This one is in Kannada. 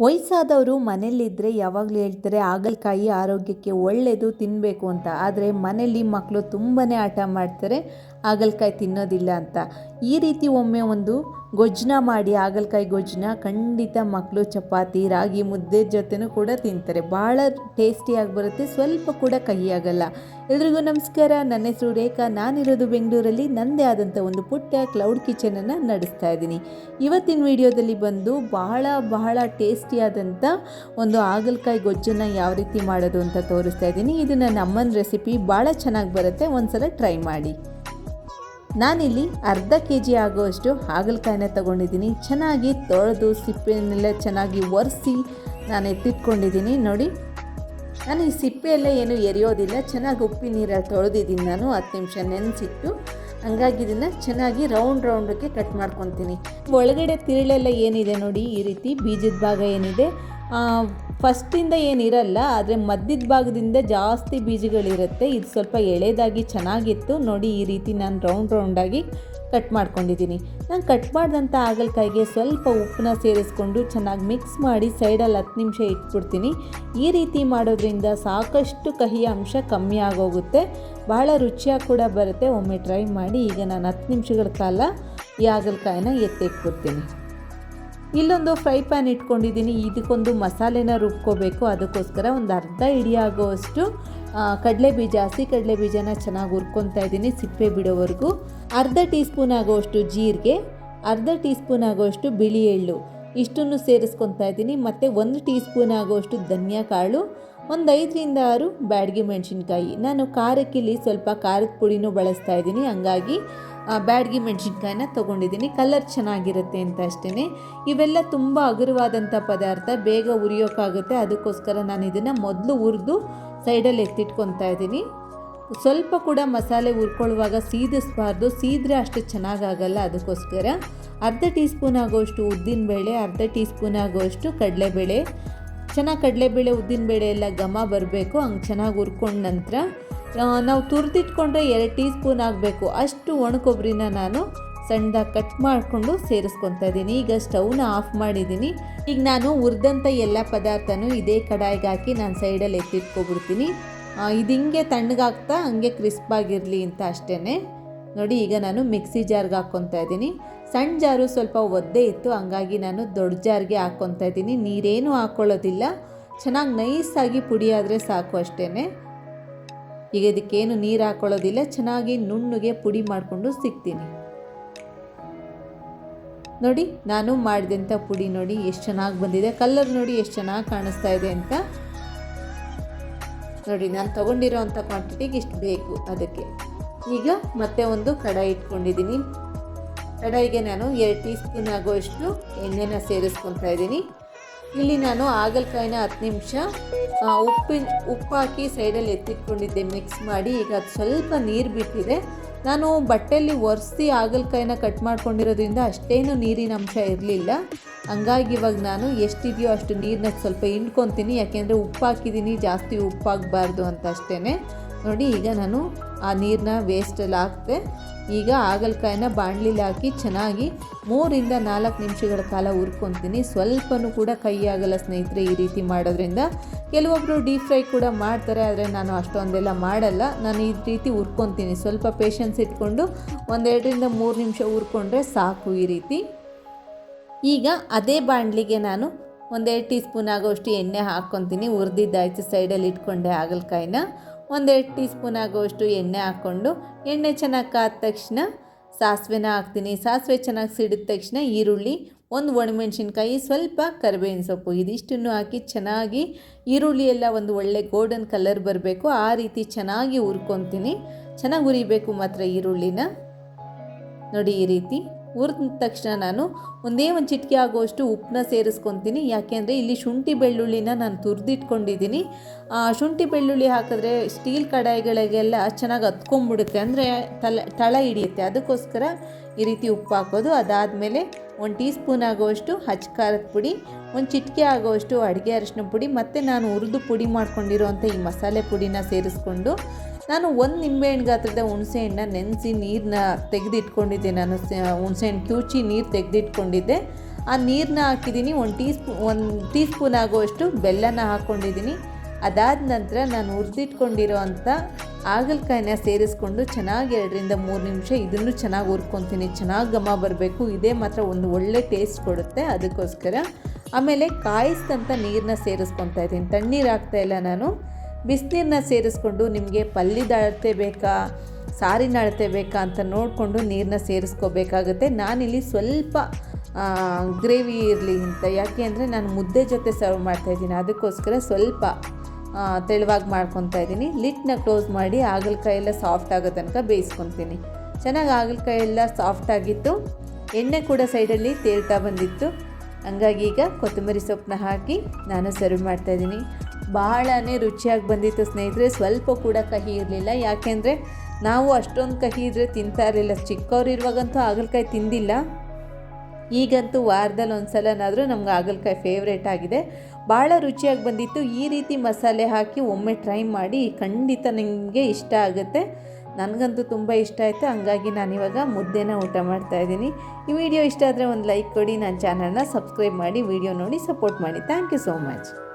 ವಯಸ್ಸಾದವರು ಮನೇಲಿದ್ದರೆ ಯಾವಾಗಲೂ ಹೇಳ್ತಾರೆ ಹಾಗಲಕಾಯಿ ಆರೋಗ್ಯಕ್ಕೆ ಒಳ್ಳೆಯದು ತಿನ್ನಬೇಕು ಅಂತ. ಆದರೆ ಮನೇಲಿ ಮಕ್ಕಳು ತುಂಬಾ ಆಟ ಮಾಡ್ತಾರೆ. ಹಾಗಲಕಾಯಿ ತಿನ್ನೋದಿಲ್ಲ ಅಂತ. ಈ ರೀತಿ ಒಮ್ಮೆ ಒಂದು ಗೊಜ್ಜನ ಮಾಡಿ, ಹಾಗಲಕಾಯಿ ಗೊಜ್ಜನ ಖಂಡಿತ ಮಕ್ಕಳು ಚಪಾತಿ, ರಾಗಿ ಮುದ್ದೆ ಜೊತೆನೂ ಕೂಡ ತಿಂತಾರೆ. ಭಾಳ ಟೇಸ್ಟಿಯಾಗಿ ಬರುತ್ತೆ, ಸ್ವಲ್ಪ ಕೂಡ ಕಹಿ ಆಗಲ್ಲ ಎಲ್ರಿಗೂ ನಮಸ್ಕಾರ, ನನ್ನ ಹೆಸರು ರೇಖಾ, ನಾನಿರೋದು ಬೆಂಗಳೂರಲ್ಲಿ. ನನ್ನದೇ ಆದಂಥ ಒಂದು ಪುಟ್ಟ ಕ್ಲೌಡ್ ಕಿಚನನ್ನು ನಡೆಸ್ತಾ ಇದ್ದೀನಿ. ಇವತ್ತಿನ ವಿಡಿಯೋದಲ್ಲಿ ಬಂದು ಬಹಳ ಬಹಳ ಟೇಸ್ಟಿಯಾದಂಥ ಒಂದು ಹಾಗಲಕಾಯಿ ಗೊಜ್ಜನ್ನು ಯಾವ ರೀತಿ ಮಾಡೋದು ಅಂತ ತೋರಿಸ್ತಾ ಇದ್ದೀನಿ. ಇದು ನನ್ನ ಅಮ್ಮನ ರೆಸಿಪಿ ಭಾಳ ಚೆನ್ನಾಗಿ ಬರುತ್ತೆ, ಒಂದ್ಸಲ ಟ್ರೈ ಮಾಡಿ. ನಾನಿಲ್ಲಿ ಅರ್ಧ ಕೆ ಜಿ ಆಗುವಷ್ಟು ಹಾಗಲಕಾಯಿನ ತಗೊಂಡಿದ್ದೀನಿ. ಚೆನ್ನಾಗಿ ತೊಳೆದು ಸಿಪ್ಪೆಯನ್ನೆಲ್ಲ ಚೆನ್ನಾಗಿ ಒರೆಸಿ ನಾನು ಎತ್ತಿಟ್ಕೊಂಡಿದ್ದೀನಿ. ನೋಡಿ, ನಾನು ಈ ಸಿಪ್ಪೆಯೆಲ್ಲ ಏನು ಎರಿಯೋದಿಲ್ಲ. ಚೆನ್ನಾಗಿ ಉಪ್ಪಿನ ನೀರಲ್ಲಿ ತೊಳೆದಿದ್ದೀನಿ ನಾನು. ಹತ್ತು ನಿಮಿಷ ನೆನೆಸಿಟ್ಟು ಹಂಗಾಗಿ ಇದನ್ನು ಚೆನ್ನಾಗಿ ರೌಂಡ್ ರೌಂಡಕ್ಕೆ ಕಟ್ ಮಾಡ್ಕೊತೀನಿ. ಒಳಗಡೆ ತಿರುಳೆಲ್ಲ ಏನಿದೆ ನೋಡಿ, ಈ ರೀತಿ ಬೀಜದ ಭಾಗ ಏನಿದೆ ಫಸ್ಟಿಂದ ಏನಿರಲ್ಲ ಆದರೆ ಮಧ್ಯದ ಭಾಗದಿಂದ ಜಾಸ್ತಿ ಬೀಜಗಳಿರುತ್ತೆ. ಇದು ಸ್ವಲ್ಪ ಎಳೆದಾಗಿ ಚೆನ್ನಾಗಿತ್ತು. ನೋಡಿ, ಈ ರೀತಿ ನಾನು ರೌಂಡ್ ರೌಂಡಾಗಿ ಕಟ್ ಮಾಡ್ಕೊಂಡಿದ್ದೀನಿ. ನಾನು ಕಟ್ ಮಾಡಿದಂಥ ಹಾಗಲಕಾಯಿಗೆ ಸ್ವಲ್ಪ ಉಪ್ಪನ್ನ ಸೇರಿಸ್ಕೊಂಡು ಚೆನ್ನಾಗಿ ಮಿಕ್ಸ್ ಮಾಡಿ ಸೈಡಲ್ಲಿ ಹತ್ತು ನಿಮಿಷ ಇಟ್ಬಿಡ್ತೀನಿ. ಈ ರೀತಿ ಮಾಡೋದ್ರಿಂದ ಸಾಕಷ್ಟು ಕಹಿಯ ಅಂಶ ಕಮ್ಮಿ ಆಗೋಗುತ್ತೆ. ಭಾಳ ರುಚಿಯಾಗಿ ಕೂಡ ಬರುತ್ತೆ. ಒಮ್ಮೆ ಟ್ರೈ ಮಾಡಿ ಈಗ ನಾನು ಹತ್ತು ನಿಮಿಷಗಳ ಕಾಲ ಈ ಹಾಗಲಕಾಯಿನ ಎತ್ತಿಟ್ಬಿಡ್ತೀನಿ. ಇಲ್ಲೊಂದು ಫ್ರೈ ಪ್ಯಾನ್ ಇಟ್ಕೊಂಡಿದ್ದೀನಿ. ಇದಕ್ಕೊಂದು ಮಸಾಲೆನ ರುಬ್ಕೋಬೇಕು. ಅದಕ್ಕೋಸ್ಕರ ಒಂದು ಅರ್ಧ ಹಿಡಿಯಾಗುವಷ್ಟು ಕಡಲೆ ಬೀಜ ಹಸಿ ಕಡಲೆ ಬೀಜನ ಚೆನ್ನಾಗಿ ಹುರ್ಕೊತಾ ಇದ್ದೀನಿ ಸಿಪ್ಪೆ ಬಿಡೋವರೆಗೂ. ಅರ್ಧ ಟೀ ಸ್ಪೂನ್ ಆಗುವಷ್ಟು ಜೀರಿಗೆ, ಅರ್ಧ ಟೀ ಸ್ಪೂನ್ ಆಗುವಷ್ಟು ಬಿಳಿ ಎಳ್ಳು. ಇಷ್ಟನ್ನು ಸೇರಿಸ್ಕೊತಾ ಇದ್ದೀನಿ. ಮತ್ತು ಒಂದು ಟೀ ಸ್ಪೂನ್ ಆಗುವಷ್ಟು ಧನಿಯಾ ಕಾಳು ಒಂದು ಐದರಿಂದ ಆರು ಬ್ಯಾಡಗಿ ಮೆಣಸಿನ್ಕಾಯಿ. ನಾನು ಖಾರಕ್ಕಿಲ್ಲಿ ಸ್ವಲ್ಪ ಖಾರದ ಪುಡಿನೂ ಬಳಸ್ತಾ ಇದ್ದೀನಿ. ಹಂಗಾಗಿ ಬ್ಯಾಡಗಿ ಮೆಣಸಿನ್ಕಾಯಿನ ತೊಗೊಂಡಿದ್ದೀನಿ. ಕಲರ್ ಚೆನ್ನಾಗಿರುತ್ತೆ ಅಂತ ಅಷ್ಟೇ ಇವೆಲ್ಲ ತುಂಬ ಹಗುರವಾದಂಥ ಪದಾರ್ಥ. ಬೇಗ ಉರಿಯೋಕ್ಕಾಗುತ್ತೆ. ಅದಕ್ಕೋಸ್ಕರ ನಾನು ಇದನ್ನು ಮೊದಲು ಹುರಿದು ಸೈಡಲ್ಲಿ ಎತ್ತಿಟ್ಕೊತಾ ಇದ್ದೀನಿ. ಸ್ವಲ್ಪ ಕೂಡ ಮಸಾಲೆ ಹುರ್ಕೊಳ್ಳುವಾಗ ಸೀದಿಸಬಾರ್ದು. ಸೀದ್ರೆ ಅಷ್ಟು ಚೆನ್ನಾಗಾಗಲ್ಲ ಅದಕ್ಕೋಸ್ಕರ. ಅರ್ಧ ಟೀ ಸ್ಪೂನ್ ಆಗೋಷ್ಟು ಉದ್ದಿನಬೇಳೆ, ಅರ್ಧ ಟೀ ಸ್ಪೂನ್ ಆಗೋಷ್ಟು ಕಡಲೆಬೇಳೆ ಚೆನ್ನಾಗಿ ಕಡಲೆಬೇಳೆ ಉದ್ದಿನಬೇಳೆ ಎಲ್ಲ ಘಮ ಬರಬೇಕು, ಹಂಗೆ ಚೆನ್ನಾಗಿ ಹುರ್ಕೊಂಡ ನಂತರ ನಾವು ತುರಿದಿಟ್ಕೊಂಡ್ರೆ ಎರಡು ಟೀ ಸ್ಪೂನ್ ಆಗಬೇಕು. ಅಷ್ಟು ಒಣಕೊಬ್ಬರಿನ ನಾನು ಸಣ್ಣದಾಗಿ ಕಟ್ ಮಾಡಿಕೊಂಡು ಸೇರಿಸ್ಕೊತಾ ಇದ್ದೀನಿ. ಈಗ ಸ್ಟವ್ನ ಆಫ್ ಮಾಡಿದ್ದೀನಿ. ಈಗ ನಾನು ಹುರಿದಂಥ ಎಲ್ಲ ಪದಾರ್ಥನೂ ಇದೇ ಕಡಾಯಿಗೆ ಹಾಕಿ ನಾನು ಸೈಡಲ್ಲಿ ಎತ್ತಿಟ್ಕೊಬಿಡ್ತೀನಿ. ಇದು ಹಿಂಗೆ ತಣ್ಣಗಾಗ್ತಾ ಹಂಗೆ ಕ್ರಿಸ್ಪಾಗಿರಲಿ ಅಂತ ಅಷ್ಟೇ ನೋಡಿ, ಈಗ ನಾನು ಮಿಕ್ಸಿ ಜಾರ್ಗೆ ಹಾಕ್ಕೊತಾ ಇದ್ದೀನಿ. ಸಣ್ಣ ಜಾರು ಸ್ವಲ್ಪ ಒದ್ದೆ ಇತ್ತು, ಹಂಗಾಗಿ ನಾನು ದೊಡ್ಡ ಜಾರ್ಗೆ ಹಾಕ್ಕೊತಾ ಇದ್ದೀನಿ. ನೀರೇನು ಹಾಕ್ಕೊಳ್ಳೋದಿಲ್ಲ ಚೆನ್ನಾಗಿ ನೈಸಾಗಿ ಪುಡಿ ಆದರೆ ಸಾಕು ಅಷ್ಟೇ ಈಗ ಇದಕ್ಕೇನು ನೀರು ಹಾಕ್ಕೊಳ್ಳೋದಿಲ್ಲ ಚೆನ್ನಾಗಿ ನುಣ್ಣಗೆ ಪುಡಿ ಮಾಡಿಕೊಂಡು ಸಿಗ್ತೀನಿ. ನೋಡಿ, ನಾನು ಮಾಡಿದಂಥ ಪುಡಿ ನೋಡಿ, ಎಷ್ಟು ಚೆನ್ನಾಗಿ ಬಂದಿದೆ. ಕಲರ್ ನೋಡಿ, ಎಷ್ಟು ಚೆನ್ನಾಗಿ ಕಾಣಿಸ್ತಾ ಇದೆ ಅಂತ. ನೋಡಿ, ನಾನು ತೊಗೊಂಡಿರೋ ಅಂಥ ಕ್ವಾಂಟಿಟಿಗೆ ಇಷ್ಟು ಬೇಕು ಅದಕ್ಕೆ. ಈಗ ಮತ್ತೆ ಒಂದು ಕಡಾಯಿ ಇಟ್ಕೊಂಡಿದ್ದೀನಿ. ಕಡಾಯಿಗೆ ನಾನು ಎರಡು ಟೀ ಸ್ಪೂನ್ ಆಗೋಷ್ಟು ಎಣ್ಣೆನ ಸೇರಿಸ್ಕೊತಾ ಇದ್ದೀನಿ. ಇಲ್ಲಿ ನಾನು ಹಾಗಲಕಾಯಿನ ಹತ್ತು ನಿಮಿಷ ಉಪ್ಪಿನ, ಉಪ್ಪು ಹಾಕಿ ಸೈಡಲ್ಲಿ ಎತ್ತಿಟ್ಕೊಂಡಿದ್ದೆ ಮಿಕ್ಸ್ ಮಾಡಿ. ಈಗ ಅದು ಸ್ವಲ್ಪ ನೀರು ಬಿಟ್ಟಿದೆ. ನಾನು ಬಟ್ಟೆಯಲ್ಲಿ ಒರೆಸಿ ಹಾಗಲಕಾಯಿನ ಕಟ್ ಮಾಡ್ಕೊಂಡಿರೋದ್ರಿಂದ ಅಷ್ಟೇನು ನೀರಿನ ಅಂಶ ಇರಲಿಲ್ಲ. ಹಂಗಾಗಿ ಇವಾಗ ನಾನು ಎಷ್ಟಿದೆಯೋ ಅಷ್ಟು ನೀರನ್ನ ಸ್ವಲ್ಪ ಹಿಂಡ್ಕೊತೀನಿ. ಯಾಕೆಂದರೆ ಉಪ್ಪು ಹಾಕಿದ್ದೀನಿ, ಜಾಸ್ತಿ ಉಪ್ಪಾಗಬಾರ್ದು ಅಂತ ಅಷ್ಟೇ ನೋಡಿ, ಈಗ ನಾನು ಆ ನೀರನ್ನ ವೇಸ್ಟಲ್ಲಿ ಹಾಕ್ತೆ. ಈಗ ಹಾಗಲಕಾಯಿನ ಬಾಣಲಿಲಿ ಹಾಕಿ ಚೆನ್ನಾಗಿ ಮೂರಿಂದ ನಾಲ್ಕು ನಿಮಿಷಗಳ ಕಾಲ ಹುರ್ಕೊತೀನಿ. ಸ್ವಲ್ಪನೂ ಕೂಡ ಕೈ ಆಗಲ್ಲ ಸ್ನೇಹಿತರೆ ಈ ರೀತಿ ಮಾಡೋದ್ರಿಂದ. ಕೆಲವೊಬ್ಬರು ಡೀಪ್ ಫ್ರೈ ಕೂಡ ಮಾಡ್ತಾರೆ, ಆದರೆ ನಾನು ಅಷ್ಟೊಂದೆಲ್ಲ ಮಾಡಲ್ಲ. ನಾನು ಈ ರೀತಿ ಹುರ್ಕೊತೀನಿ. ಸ್ವಲ್ಪ ಪೇಷನ್ಸ್ ಇಟ್ಕೊಂಡು ಒಂದೆರಡರಿಂದ ಮೂರು ನಿಮಿಷ ಹುರ್ಕೊಂಡ್ರೆ ಸಾಕು ಈ ರೀತಿ. ಈಗ ಅದೇ ಬಾಣಲಿಗೆ ನಾನು ಒಂದೆರಡು ಟೀ ಸ್ಪೂನ್ ಆಗೋಷ್ಟು ಎಣ್ಣೆ ಹಾಕ್ಕೊತೀನಿ. ಹುರಿದಿದ್ದಾಯ್ತು ಸೈಡಲ್ಲಿ ಇಟ್ಕೊಂಡೆ ಹಾಗಲಕಾಯಿನ. ಒಂದೆರಡು ಟೀ ಸ್ಪೂನ್ ಆಗೋಷ್ಟು ಎಣ್ಣೆ ಹಾಕ್ಕೊಂಡು, ಎಣ್ಣೆ ಚೆನ್ನಾಗಿ ಕಾದ ತಕ್ಷಣ ಸಾಸಿವೆನ ಹಾಕ್ತೀನಿ. ಸಾಸಿವೆ ಚೆನ್ನಾಗಿ ಸಿಡಿದ ತಕ್ಷಣ ಈರುಳ್ಳಿ, ಒಂದು ಒಣಮೆಣ್ಸಿನ್ಕಾಯಿ, ಸ್ವಲ್ಪ ಕರಿಬೇವಿನ ಸೊಪ್ಪು ಇದಿಷ್ಟನ್ನು ಹಾಕಿ ಚೆನ್ನಾಗಿ ಈರುಳ್ಳಿ ಎಲ್ಲ ಒಂದು ಒಳ್ಳೆ ಗೋಲ್ಡನ್ ಕಲರ್ ಬರಬೇಕು. ಆ ರೀತಿ ಚೆನ್ನಾಗಿ ಹುರ್ಕೊತೀನಿ. ಚೆನ್ನಾಗಿ ಹುರಿಬೇಕು ಮಾತ್ರ ಈರುಳ್ಳಿನ. ನೋಡಿ ಈ ರೀತಿ. ಹುರಿದ ತಕ್ಷಣ ನಾನು ಒಂದೇ ಒಂದು ಚಿಟಿಕೆ ಆಗುವಷ್ಟು ಉಪ್ಪನ್ನ ಸೇರಿಸ್ಕೊತೀನಿ. ಯಾಕೆಂದರೆ ಇಲ್ಲಿ ಶುಂಠಿ ಬೆಳ್ಳುಳ್ಳಿನ ನಾನು ತುರಿದಿಟ್ಕೊಂಡಿದ್ದೀನಿ. ಶುಂಠಿ ಬೆಳ್ಳುಳ್ಳಿ ಹಾಕಿದ್ರೆ ಸ್ಟೀಲ್ ಕಡಾಯಿಗಳಿಗೆಲ್ಲ ಚೆನ್ನಾಗಿ ಹತ್ಕೊಂಡ್ಬಿಡುತ್ತೆ. ಅಂದರೆ ತಲೆ, ತಳ ಹಿಡಿಯುತ್ತೆ. ಅದಕ್ಕೋಸ್ಕರ ಈ ರೀತಿ ಉಪ್ಪು ಹಾಕೋದು. ಅದಾದಮೇಲೆ ಒಂದು ಟೀ ಸ್ಪೂನ್ ಆಗುವಷ್ಟು ಹಚ್ಚಕಾರದ ಪುಡಿ, ಒಂದು ಚಿಟಿಕೆ ಆಗುವಷ್ಟು ಅಡುಗೆ ಅರಿಶಿನ ಪುಡಿ, ಮತ್ತು ನಾನು ಹುರಿದು ಪುಡಿ ಮಾಡ್ಕೊಂಡಿರೋವಂಥ ಈ ಮಸಾಲೆ ಪುಡಿನ ಸೇರಿಸ್ಕೊಂಡು ನಾನು ಒಂದು ನಿಂಬೆಹಣ್ಣು ಗಾತ್ರದ ಹುಣಸೆಹಣ್ಣನ್ನ ನೆನೆಸಿ ನೀರನ್ನ ತೆಗೆದಿಟ್ಕೊಂಡಿದ್ದೆ. ನಾನು ಹುಣಸೆಹಣ್ಣು ಕ್ಯೂಚಿ ನೀರು ತೆಗೆದಿಟ್ಕೊಂಡಿದ್ದೆ. ಆ ನೀರನ್ನ ಹಾಕಿದ್ದೀನಿ. ಒಂದು ಟೀ ಸ್ಪೂ ಒಂದು ಟೀ ಸ್ಪೂನ್ ಆಗುವಷ್ಟು ಬೆಲ್ಲನ ಹಾಕ್ಕೊಂಡಿದ್ದೀನಿ ಅದಾದ ನಂತರ ನಾನು ಹುರಿದಿಟ್ಕೊಂಡಿರೋ ಅಂಥ ಹಾಗಲಕಾಯಿನ ಸೇರಿಸ್ಕೊಂಡು ಚೆನ್ನಾಗಿ ಎರಡರಿಂದ ಮೂರು ನಿಮಿಷ ಇದನ್ನು ಚೆನ್ನಾಗಿ ಹುರ್ಕೊತೀನಿ. ಚೆನ್ನಾಗಿ ಘಮ ಬರಬೇಕು. ಇದೇ ಮಾತ್ರ ಒಂದು ಒಳ್ಳೆ ಟೇಸ್ಟ್ ಕೊಡುತ್ತೆ ಅದಕ್ಕೋಸ್ಕರ. ಆಮೇಲೆ ಕಾಯಿಸಿದಂಥ ನೀರನ್ನ ಸೇರಿಸ್ಕೊತಾ ಇದ್ದೀನಿ. ತಣ್ಣೀರು ಹಾಕ್ತಾ ಇಲ್ಲ ನಾನು. ಬಿಸಿನೀರನ್ನ ಸೇರಿಸ್ಕೊಂಡು ನಿಮಗೆ ಪಲ್ಯದ ಅಳತೆ ಬೇಕಾ, ಸಾರಿನ ಅಳತೆ ಬೇಕಾ ಅಂತ ನೋಡಿಕೊಂಡು ನೀರನ್ನ ಸೇರಿಸ್ಕೋಬೇಕಾಗುತ್ತೆ. ನಾನಿಲ್ಲಿ ಸ್ವಲ್ಪ ಗ್ರೇವಿ ಇರಲಿ ಅಂತ. ಯಾಕೆ ಅಂದರೆ ನಾನು ಮುದ್ದೆ ಜೊತೆ ಸರ್ವ್ ಮಾಡ್ತಾಯಿದ್ದೀನಿ ಅದಕ್ಕೋಸ್ಕರ ಸ್ವಲ್ಪ ತೆಳುವಾಗಿ ಮಾಡ್ಕೊತಾ ಇದ್ದೀನಿ. ಲಿಟ್ನ ಕ್ಲೋಸ್ ಮಾಡಿ ಹಾಗಲಕಾಯಿ ಎಲ್ಲ ಸಾಫ್ಟ್ ಆಗೋ ತನಕ ಬೇಯಿಸ್ಕೊತೀನಿ. ಚೆನ್ನಾಗಿ ಹಾಗಲಕಾಯಿ ಎಲ್ಲ ಸಾಫ್ಟ್ ಆಗಿತ್ತು. ಎಣ್ಣೆ ಕೂಡ ಸೈಡಲ್ಲಿ ತೇಲ್ತಾ ಬಂದಿತ್ತು. ಹಂಗಾಗಿ ಈಗ ಕೊತ್ತಂಬರಿ ಸೊಪ್ಪನ್ನ ಹಾಕಿ ನಾನು ಸರ್ವ್ ಮಾಡ್ತಾಯಿದ್ದೀನಿ ಬಹಳನೇ ರುಚಿಯಾಗಿ ಬಂದಿತ್ತು ಸ್ನೇಹಿತರೆ. ಸ್ವಲ್ಪ ಕೂಡ ಕಹಿ ಇರಲಿಲ್ಲ. ಯಾಕೆಂದರೆ ನಾವು ಅಷ್ಟೊಂದು ಕಹಿ ಇದ್ದರೆ ತಿಂತಾ ಇರಲಿಲ್ಲ. ಚಿಕ್ಕವರಿರುವಾಗಂತೂ ಹಾಗಲಕಾಯಿ ತಿಂದಿಲ್ಲ. ಈಗಂತೂ ವಾರದಲ್ಲಿ ಒಂದು ಸಲನಾದರೂ ನಮ್ಗೆ ಹಾಗಲಕಾಯಿ ಫೇವ್ರೇಟ್ ಆಗಿದೆ. ಭಾಳ ರುಚಿಯಾಗಿ ಬಂದಿತ್ತು. ಈ ರೀತಿ ಮಸಾಲೆ ಹಾಕಿ ಒಮ್ಮೆ ಟ್ರೈ ಮಾಡಿ ಖಂಡಿತ ನಿಮಗೆ ಇಷ್ಟ ಆಗುತ್ತೆ. ನನಗಂತೂ ತುಂಬ ಇಷ್ಟ ಆಯಿತು. ಹಂಗಾಗಿ ನಾನಿವಾಗ ಮುದ್ದೆನ ಊಟ ಮಾಡ್ತಾ ಇದ್ದೀನಿ. ಈ ವಿಡಿಯೋ ಇಷ್ಟ ಆದರೆ ಒಂದು ಲೈಕ್ ಕೊಡಿ. ನನ್ನ ಚಾನಲ್ನ ಸಬ್ಸ್ಕ್ರೈಬ್ ಮಾಡಿ, ವಿಡಿಯೋ ನೋಡಿ ಸಪೋರ್ಟ್ ಮಾಡಿ. Thank you so much